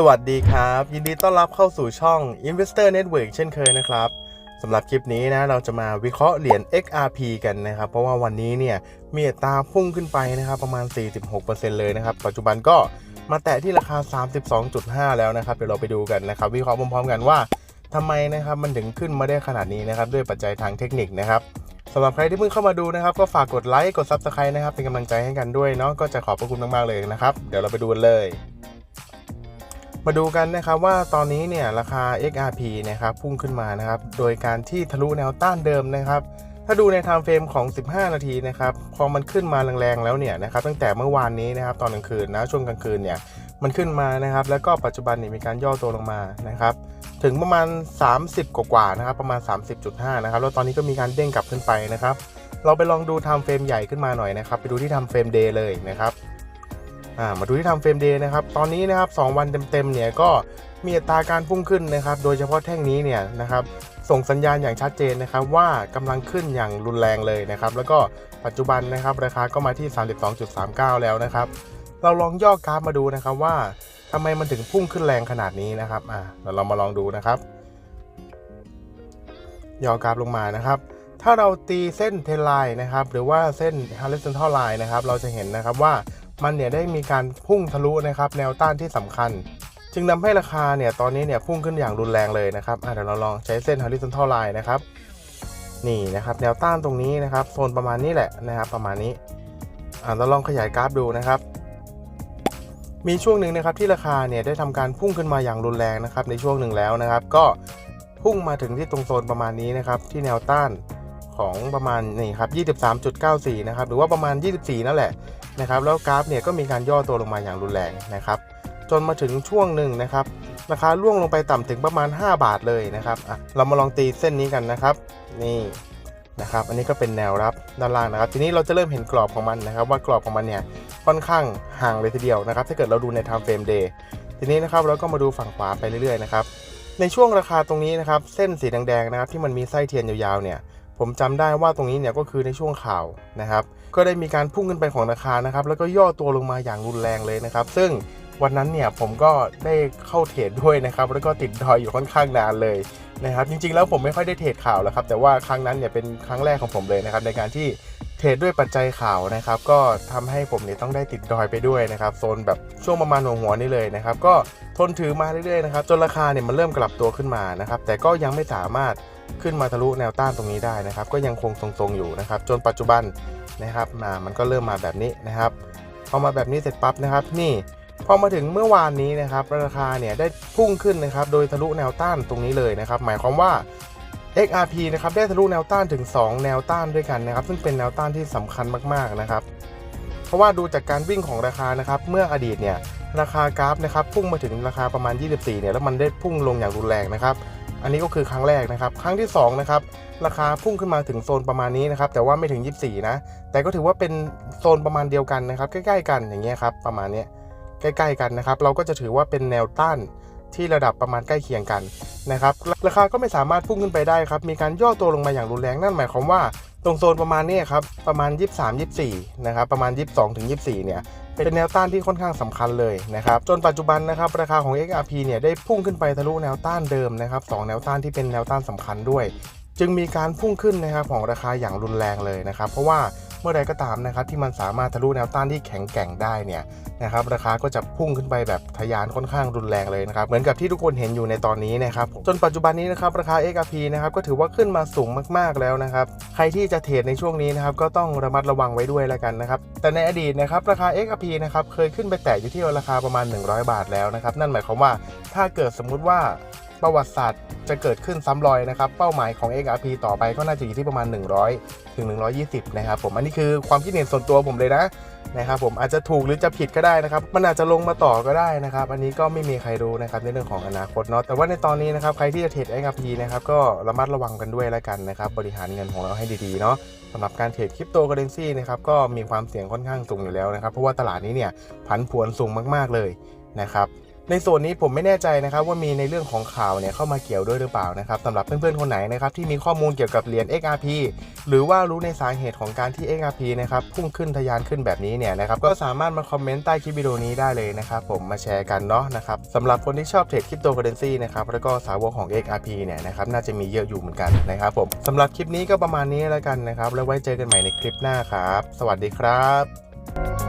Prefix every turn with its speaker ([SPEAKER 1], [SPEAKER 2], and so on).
[SPEAKER 1] สวัสดีครับ ยินดีต้อนรับเข้าสู่ช่อง Investor Network เช่นเคยนะครับสำหรับคลิปนี้นะเราจะมาวิเคราะห์เหรียญ XRP กันนะครับ เพราะว่าวันนี้เนี่ยมีอัตราพุ่งขึ้นไปนะครับประมาณ 46%เลยนะครับ ปัจจุบันก็มาแตะที่ราคา 32.5 แล้วนะครับ เดี๋ยวเราไปดูกันนะครับ วิเคราะห์พร้อมๆกันว่าทำไมนะครับมันถึงขึ้นมาได้ขนาดนี้นะครับ ด้วยปัจจัยทางเทคนิคนะครับสำหรับใครที่เพิ่งเข้ามาดูนะครับ ก็ฝากกดไลค์กด Subscribe นะครับเป็นกำลังใจให้กันด้วยเนาะก็จะขอบพระคุณมากๆเลยนะครับ เดี๋ยวเราไปดูกันเลย มาดูกันนะครับว่าตอนนี้เนี่ยราคา XRP นะครับพุ่งขึ้นมานะครับโดยการที่ทะลุแนวต้านเดิมนะครับ ถ้าดูในไทม์เฟรมของ 15 นาทีนะครับพอมันขึ้นมาแรงๆแล้วเนี่ยนะครับตั้งแต่เมื่อวานนี้นะครับตอนกลางคืนนะช่วงกลางคืนเนี่ยมันขึ้นมานะครับ แล้วก็ปัจจุบันเนี่ยมีการย่อตัวลงมานะครับถึงประมาณ 30 กว่าๆนะครับประมาณ 30.5 นะครับแล้วตอนนี้ก็มีการเด้งกลับขึ้นไปนะครับ เราไปลองดูไทม์เฟรมใหญ่ขึ้นมาหน่อยนะครับ ไปดูที่ไทม์เฟรมเดย์เลยนะครับ อ่ามาดูที่ทำเฟรมเดย์นะครับ ตอนนี้นะครับ2วันเต็มๆเนี่ยก็มีอัตราการพุ่งขึ้นนะครับ โดยเฉพาะแท่งนี้เนี่ยนะครับส่งสัญญาณอย่างชัดเจนนะครับว่ากำลังขึ้นอย่างรุนแรงเลยนะครับ แล้วก็ปัจจุบันนะครับราคาก็มาที่ 32.39 แล้วนะครับ เราลองย่อกราฟมาดูนะครับว่าทำไมมันถึงพุ่งขึ้นแรงขนาดนี้นะครับอ่าเดี๋ยวเรามาลองดูนะครับ ย่อกราฟลงมานะครับ ถ้าเราตีเส้นเทนไลน์นะครับ หรือว่าเส้น horizontal line นะครับ เราจะเห็นนะครับว่า มันเนี่ยได้มีการพุ่งทะลุนะครับแนวต้านที่สำคัญ จึงนำให้ราคาเนี่ยตอนนี้เนี่ยพุ่งขึ้นอย่างรุนแรงเลยนะครับอ่เดี๋ยวเราลองใช้เส้น horizontal line นะครับนี่นะครับแนวต้านตรงนี้นะครับโซนประมาณนี้แหละนะครับประมาณนี้เราลองขยายกราฟดูนะครับมีช่วงหนึ่งนะครับที่ราคาเนี่ยได้ทำการพุ่งขึ้นมาอย่างรุนแรงนะครับในช่วงหนึ่งแล้วนะครับ ก็พุ่งมาถึงที่ตรงโซนประมาณนี้นะครับที่แนวต้าน ของประมาณนี่ครับ23.94 นะครับ หรือว่าประมาณ 24 นั่นแหละนะครับ แล้วกราฟเนี่ยก็มีการย่อตัวลงมาอย่างรุนแรงนะครับ จนมาถึงช่วงหนึ่งนะครับ ราคาร่วงลงไปต่ำถึงประมาณ 5 บาทเลยนะครับอะเรามาลองตีเส้นนี้กันนะครับ นี่นะครับ อันนี้ก็เป็นแนวรับด้านล่างนะครับ ทีนี้เราจะเริ่มเห็นกรอบของมันนะครับ ว่ากรอบของมันเนี่ยค่อนข้างห่างเลยทีเดียวนะครับ ถ้าเกิดเราดูใน time frame day ทีนี้นะครับเราก็มาดูฝั่งขวาไปเรื่อยๆนะครับในช่วงราคาตรงนี้นะครับ เส้นสีแดงๆนะครับที่มันมีไส้เทียนยาวๆเนี่ย ผมจำได้ว่าตรงนี้เนี่ยก็คือในช่วงข่าวนะครับ ก็ได้มีการพุ่งขึ้นไปของราคานะครับ แล้วก็ย่อตัวลงมาอย่างรุนแรงเลยนะครับ ซึ่งวันนั้นเนี่ยผมก็ได้เข้าเทรดด้วยนะครับ แล้วก็ติดดอยอยู่ค่อนข้างนานเลยนะครับ จริงๆแล้วผมไม่ค่อยได้เทรดข่าวแล้วครับ แต่ว่าครั้งนั้นเนี่ยเป็นครั้งแรกของผมเลยนะครับในการที่เทรดด้วยปัจจัยข่าวนะครับ ก็ทำให้ผมเนี่ยต้องได้ติดดอยไปด้วยนะครับโซนแบบช่วงประมาณหัวหัวนี่เลยนะครับ ก็ทนถือมาเรื่อยๆนะครับจนราคาเนี่ยมันเริ่มกลับตัวขึ้นมานะครับ แต่ก็ยังไม่สามารถ ขึ้นมาทะลุแนวต้านตรงนี้ได้นะครับ ก็ยังคงทรงๆอยู่นะครับ จนปัจจุบันนะครับมามันก็เริ่มมาแบบนี้นะครับพอมาแบบนี้เสร็จปั๊บนะครับ นี่พอมาถึงเมื่อวานนี้นะครับ ราคาเนี่ยได้พุ่งขึ้นนะครับ โดยทะลุแนวต้านตรงนี้เลยนะครับ หมายความว่า XRP นะครับได้ทะลุแนวต้านถึง 2 แนวต้านด้วยกันนะครับ ซึ่งเป็นแนวต้านที่สำคัญมากๆนะครับ เพราะว่าดูจากการวิ่งของราคานะครับ เมื่ออดีตเนี่ยราคากราฟนะครับพุ่งมาถึงราคาประมาณ 24เนี่ยแล้วมันได้พุ่งลงอย่างรุนแรงนะครับ อันนี้ก็คือครั้งแรกนะครับ ครั้งที่2นะครับราคาพุ่งขึ้นมาถึงโซนประมาณนี้นะครับ แต่ว่าไม่ถึง 24 นะ แต่ก็ถือว่าเป็นโซนประมาณเดียวกันนะครับ ใกล้ ๆ กันอย่างเงี้ยครับ ประมาณเนี้ยใกล้ ๆ กันนะครับ เราก็จะถือว่าเป็นแนวต้าน ที่ระดับประมาณใกล้เคียงกันนะครับราคาก็ไม่สามารถพุ่งขึ้นไปได้ครับมีการย่อตัวลงมาอย่างรุนแรงนั่นหมายความว่าตรงโซนประมาณนี้ครับประมาณ 23-24นะครับประมาณ 22-24 เนี่ยเป็นแนวต้านที่ค่อนข้างสำคัญเลยนะครับจนปัจจุบันนะครับราคาของ XRP เนี่ยได้พุ่งขึ้นไปทะลุแนวต้านเดิมนะครับสองแนวต้านที่เป็นแนวต้านสำคัญด้วย จึงมีการพุ่งขึ้นนะครับของราคาอย่างรุนแรงเลยนะครับเพราะว่า เมื่อใดก็ตามนะครับที่มันสามารถทะลุแนวต้านที่แข็งแกร่งได้เนี่ยนะครับราคาก็จะพุ่งขึ้นไปแบบทะยานค่อนข้างรุนแรงเลยนะครับเหมือนกับที่ทุกคนเห็นอยู่ในตอนนี้นะครับจนปัจจุบันนี้นะครับราคา XRP นะครับก็ถือว่าขึ้นมาสูงมากๆแล้วนะครับใครที่จะเทรดในช่วงนี้นะครับก็ต้องระมัดระวังไว้ด้วยแล้วกันนะครับแต่ในอดีตนะครับราคา XRP นะครับเคยขึ้นไปแตะอยู่ที่ราคาประมาณ 100 บาทแล้วนะครับนั่นหมายความว่าถ้าเกิดสมมุติว่า ประวัติศาสตร์จะเกิดขึ้นซ้ำรอยนะครับ เป้าหมายของ XRP ต่อไปก็น่าจะอยู่ที่ประมาณ 100 ถึง 120 นะครับผมอันนี้คือความคิดเห็นส่วนตัวผมเลยนะนะครับผมอาจจะถูกหรือจะผิดก็ได้นะครับ มันอาจจะลงมาต่อก็ได้นะครับ อันนี้ก็ไม่มีใครรู้นะครับในเรื่องของอนาคตเนาะแต่ว่าในตอนนี้นะครับใครที่จะเทรด XRP นะครับก็ระมัดระวังกันด้วยแล้วกันนะครับบริหารเงินของเราให้ดีๆเนาะสำหรับการเทรดคริปโตเคอเรนซีนะครับก็มีความเสี่ยงค่อนข้างสูงอยู่แล้วนะครับเพราะว่าตลาดนี้เนี่ยผันผวนสูงมากๆเลยนะครับ ในส่วนนี้ผมไม่แน่ใจนะครับว่ามีในเรื่องของข่าวเนี่ยเข้ามาเกี่ยวด้วยหรือเปล่านะครับสำหรับเพื่อนๆคนไหนนะครับที่มีข้อมูลเกี่ยวกับเหรียญ XRP หรือว่ารู้ในสาเหตุของการที่ XRP นะครับพุ่งขึ้นทะยานขึ้นแบบนี้เนี่ยนะครับก็สามารถมาคอมเมนต์ใต้คลิปวิดีโอนี้ได้เลยนะครับผมมาแชร์กันเนาะนะครับสำหรับคนที่ชอบเทรดคริปโตเคอเรนซีนะครับแล้วก็สาวกของ XRP เนี่ยนะครับน่าจะมีเยอะอยู่เหมือนกันนะครับผมสำหรับคลิปนี้ก็ประมาณนี้แล้วกันนะครับแล้วไว้เจอกันใหม่ในคลิปหน้าครับ สวัสดีครับ